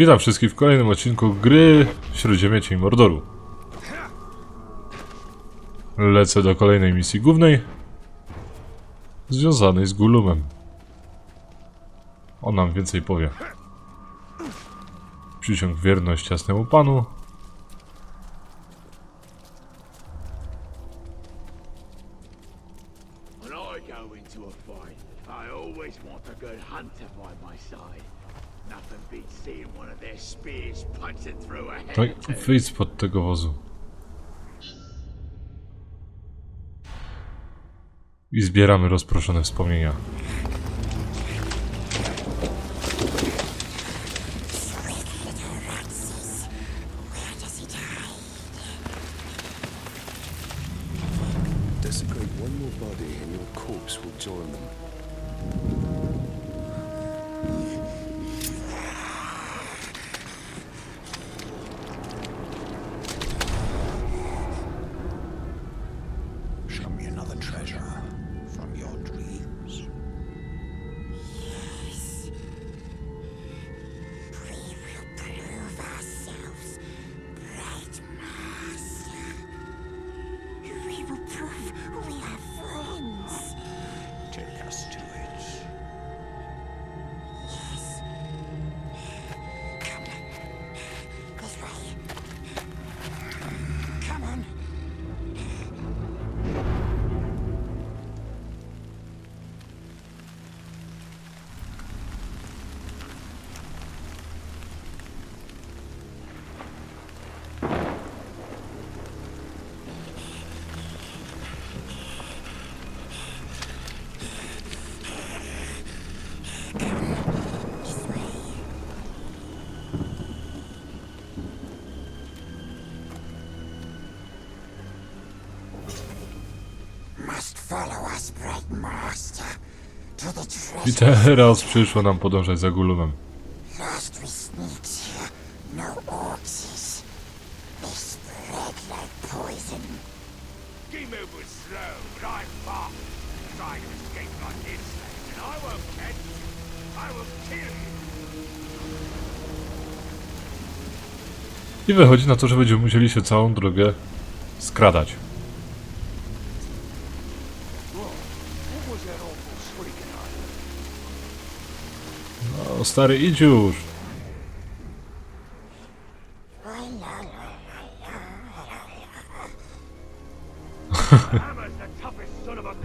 Witam wszystkich w kolejnym odcinku gry Śródziemie Cień Mordoru. Lecę do kolejnej misji głównej związanej z Gulumem. On nam więcej powie. Przysiąg wierność jasnemu panu. When I go into a fight, I always want a good hunter by my side. I wyjdź spod tego wozu. I zbieramy rozproszone wspomnienia. I teraz przyszło nam podążać za Gulumem. No. I wychodzi na to, że będziemy musieli się całą drogę skradać. Stary, idź już!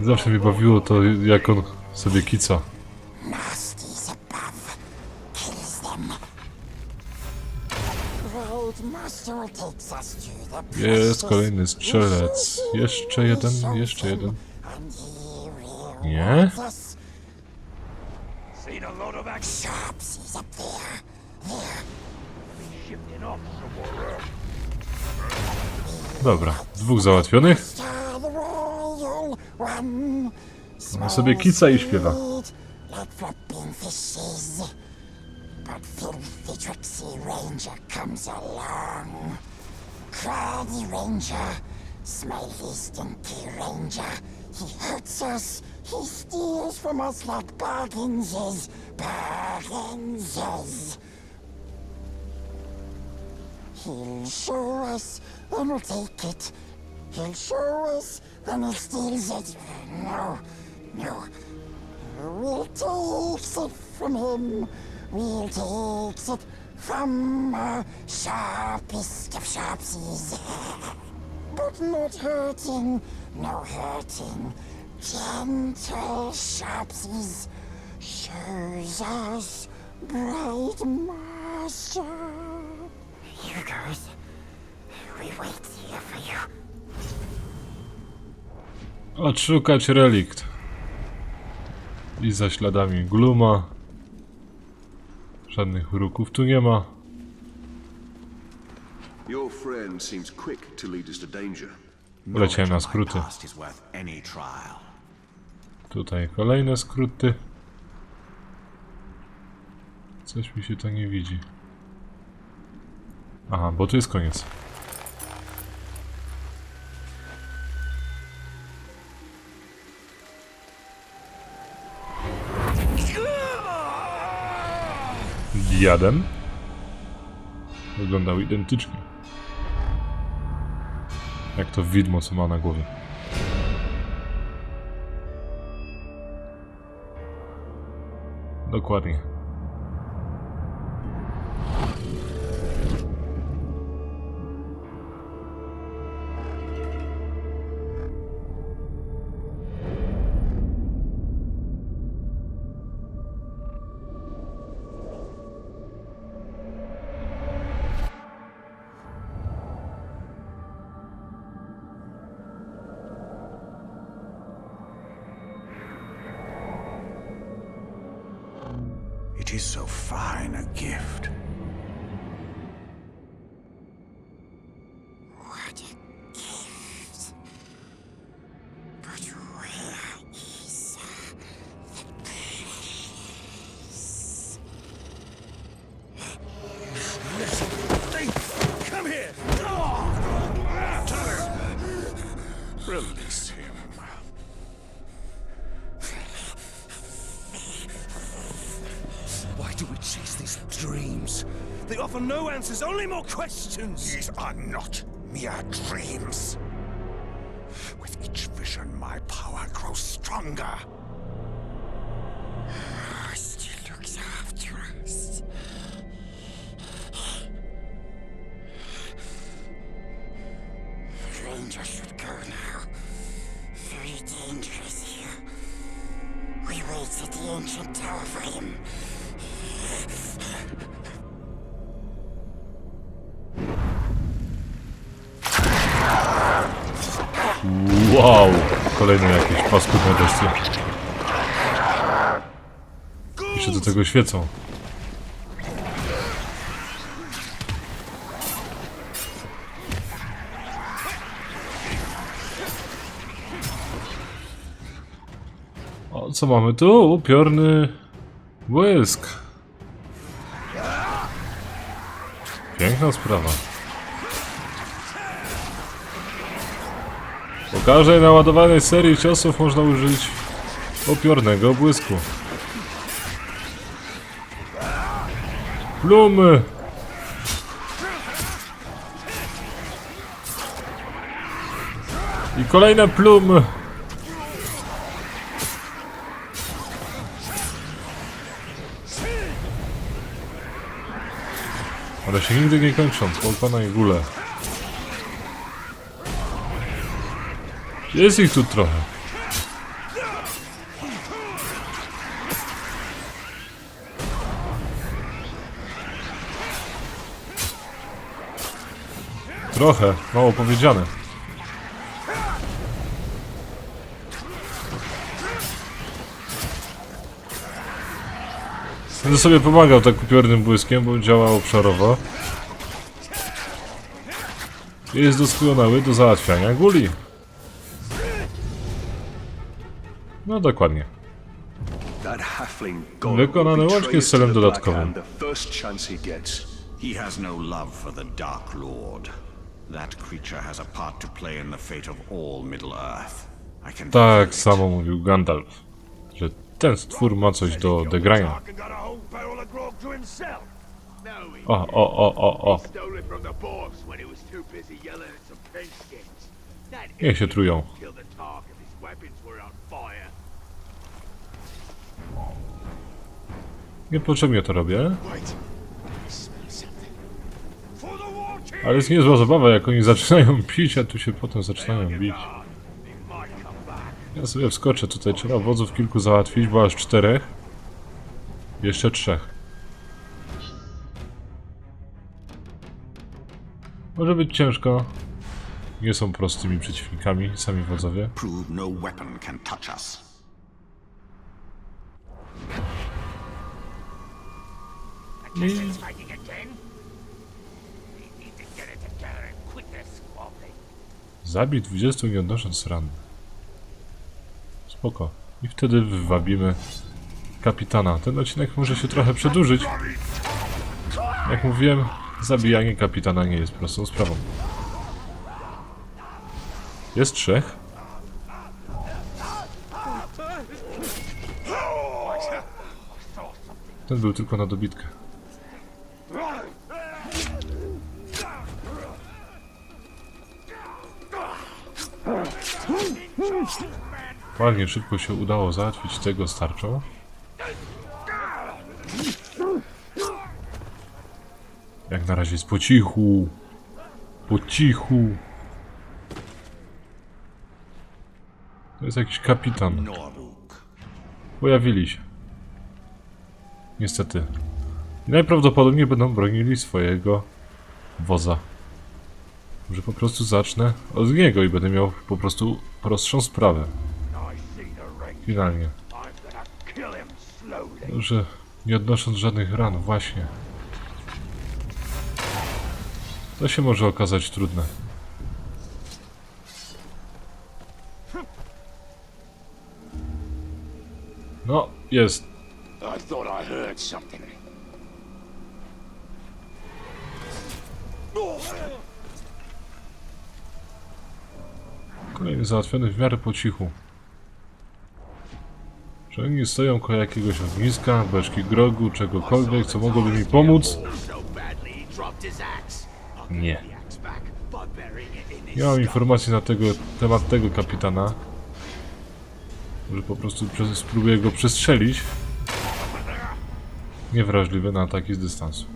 Zawsze mnie bawiło to, jak on sobie kica. Jest kolejny strzelec. Jeszcze jeden, jeszcze jeden. Nie? Lot of action Sharpsies up there. There. shifting off. Dobra, dwóch załatwionych. On sobie kica i śpiewa. Ranger. He hurts us. He steals from us like bargainses. Bargainses. He'll show us, then we'll take it. He'll show us, then he steals it. No, no. We'll take it from him. We'll take it from our sharpest of sharpsies. but not hurting, no hurting. Gentle sharpsies shows us bright master. Here goes. We wait here for you. Odszukać relikt. I za śladami Gluma. Żadnych ruków tu nie ma. Your friend seems quick to lead us to danger. Poleciałem na skróty. Tutaj kolejne skróty. Coś mi się to nie widzi. Aha, bo tu jest koniec. Diadem. wyglądały identycznie. Jak to widmo, co ma na głowie. Dokładnie. Is so fine a gift. They offer no answers, only more questions! These are not mere dreams. With each vision, my power grows stronger. Wow! Kolejne jakieś paskudne bestie. Jeszcze do tego świecą. O, co mamy tu? Upiorny błysk. Piękna sprawa. Po każdej naładowanej serii ciosów można użyć upiornego błysku. Plumy! I kolejne plumy! Ale się nigdy nie kończą, po pana i gule. Jest ich tu trochę. Trochę, mało powiedziane. Będę sobie pomagał tak upiornym błyskiem, bo działa obszarowo. Jest doskonały do załatwiania guli. No dokładnie. Wykonane łącznie z celem dodatkowym. Hand the first chance he gets. He has no love for the Dark Lord. That creature has a part to play in the fate of all Middle Earth. I can feel Tak samo mówił Gandalf, że ten stwór ma coś do odegrania. No, O, o, o, o, o. stole it from Niepotrzebnie to robię, ale jest niezła zabawa, jak oni zaczynają pić, a tu się potem zaczynają bić. Ja sobie wskoczę tutaj, trzeba wodzów kilku załatwić, bo aż czterech. Jeszcze trzech. Może być ciężko. Nie są prostymi przeciwnikami, sami wodzowie. Prove no weapon can touch us. Squabbling. Zabij 20 nie odnosząc ran. Spoko. I wtedy wywabimy kapitana. Ten odcinek może się trochę przedłużyć. Jak mówiłem, zabijanie kapitana nie jest prostą sprawą. Jest trzech. Ten był tylko na dobitkę. Ładnie szybko się udało załatwić tego starczą. Jak na razie jest po cichu. Po cichu. To jest jakiś kapitan. Pojawili się. Niestety. Najprawdopodobniej będą bronili swojego woza. Może po prostu zacznę od niego i będę miał po prostu prostszą sprawę. Finalnie. Dobrze, nie odnosząc żadnych ran, właśnie. To się może okazać trudne. No, jest. I Kolejny załatwiony w miarę po cichu. Oni stoją koło jakiegoś ogniska, beczki grogu, czegokolwiek, co mogłoby mi pomóc? Nie. Nie mam informacji na tego, temat tego kapitana. Może po prostu spróbuję go przestrzelić. Niewrażliwy na ataki z dystansu.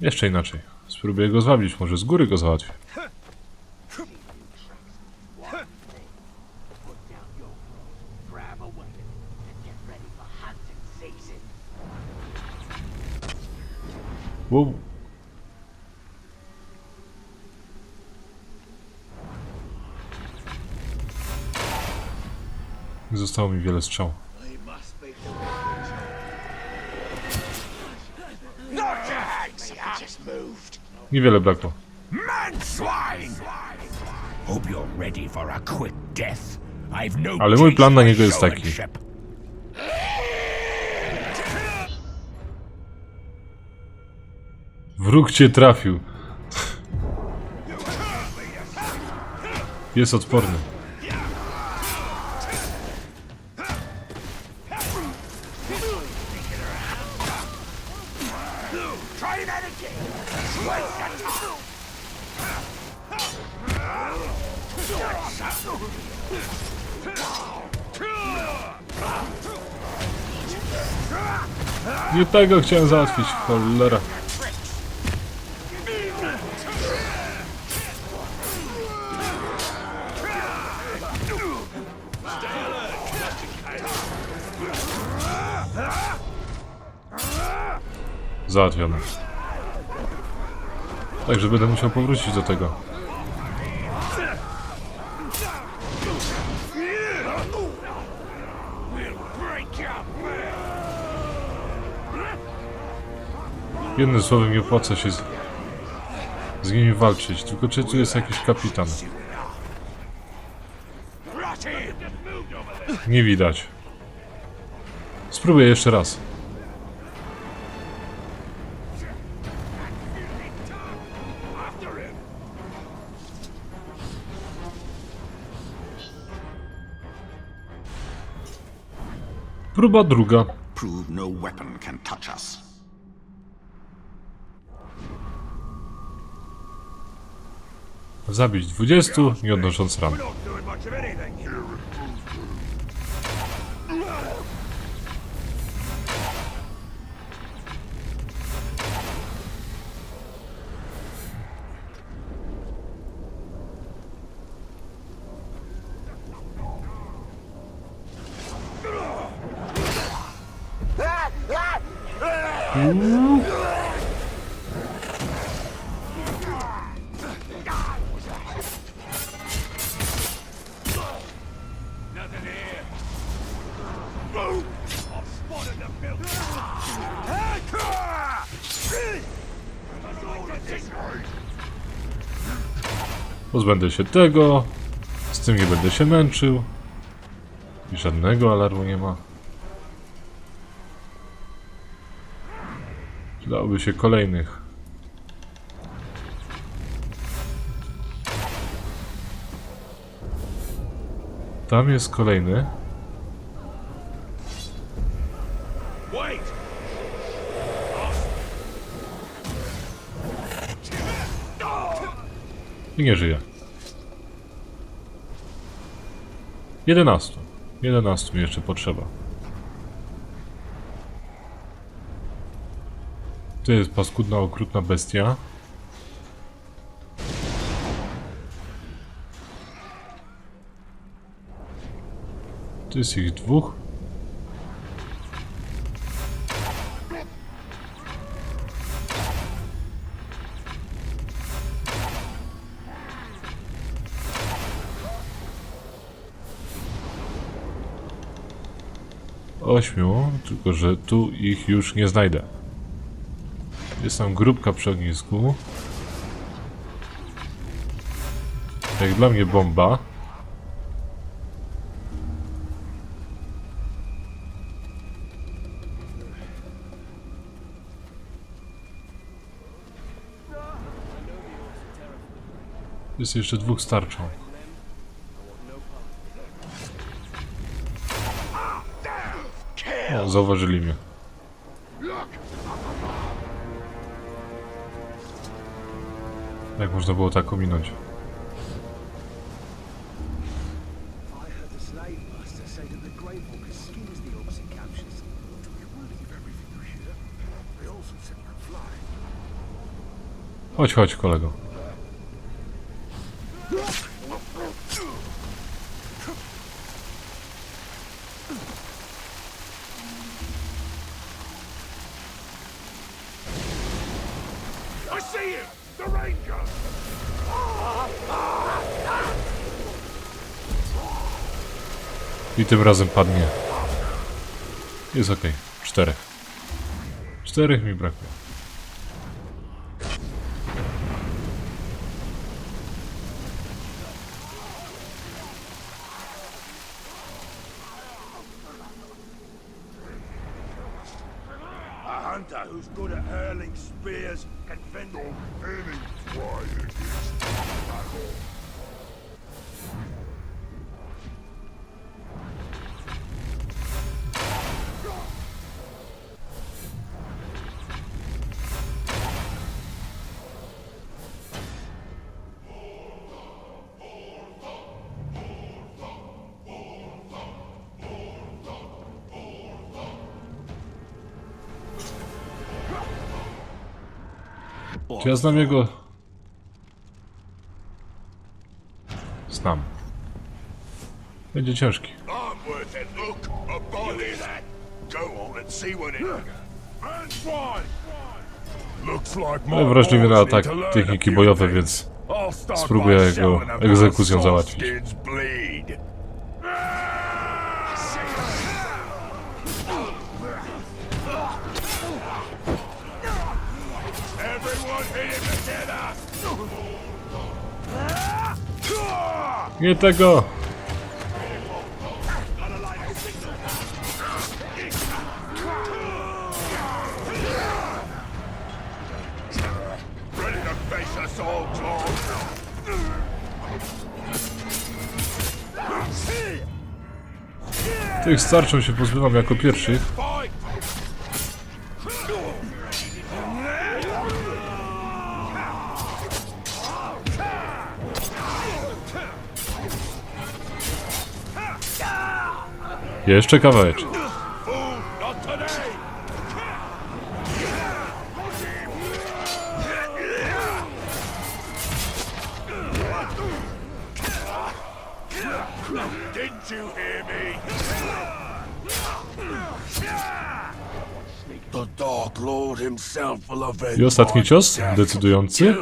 Jeszcze inaczej. Spróbuję go zwabić, może z góry go załatwię. Wow. Zostało mi wiele strzał. Not your hands! Just moved. Niewiele brakło. No Ale mój plan na niego jest taki. Wróg cię trafił. Jest odporny. Nie tego chciałem załatwić, cholera. Załatwione. Także będę musiał powrócić do tego. Jednym słowem nie opłaca się z, z nimi walczyć. Tylko czy tu jest jakiś kapitan? Nie widać. Spróbuję jeszcze raz. Próba druga. Prove no weapon can touch us. Zabić 20, nie odnosząc ran. Pozbędę się tego. Z tym nie będę się męczył. I żadnego alarmu nie ma. Przydałoby się kolejnych. Tam jest kolejny. I nie żyje. 11. 11 mi jeszcze potrzeba. To jest paskudna, okrutna bestia. To jest ich dwóch. Ośmiu, tylko że tu ich już nie znajdę. Jest tam grupka przy ognisku. Jak dla mnie bomba. Jest jeszcze dwóch starczą. O, zauważyli mnie. Jak można było tak ominąć? I heard the slave master say that the Greyhawker skins the orcs it captures. Do you believe everything you hear? They also said you can fly. Chodź, chodź, kolego. I see him! The ranger! I tym razem padnie. Jest ok. Czterech. Czterech mi brakuje. Czy ja znam jego... Znam. Będzie ciężki. Ale wrażliwy na atak techniki bojowe, więc spróbuję jego egzekucją załatwić. Nie tego! Tych starczą się pozbywam jako pierwszych. Will avenge I ostatni cios, decydujący.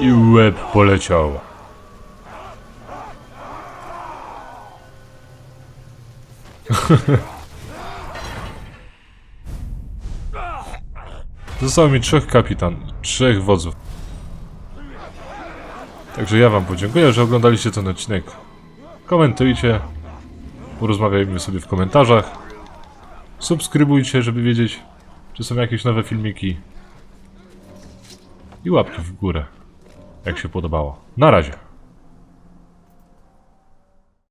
I łeb poleciał. Zostało mi trzech kapitan, trzech wodzów. Także ja wam podziękuję, że oglądaliście ten odcinek. Komentujcie, porozmawiajmy sobie w komentarzach. Subskrybujcie, żeby wiedzieć, czy są jakieś nowe filmiki. I łapki w górę jak się podobało. Na razie.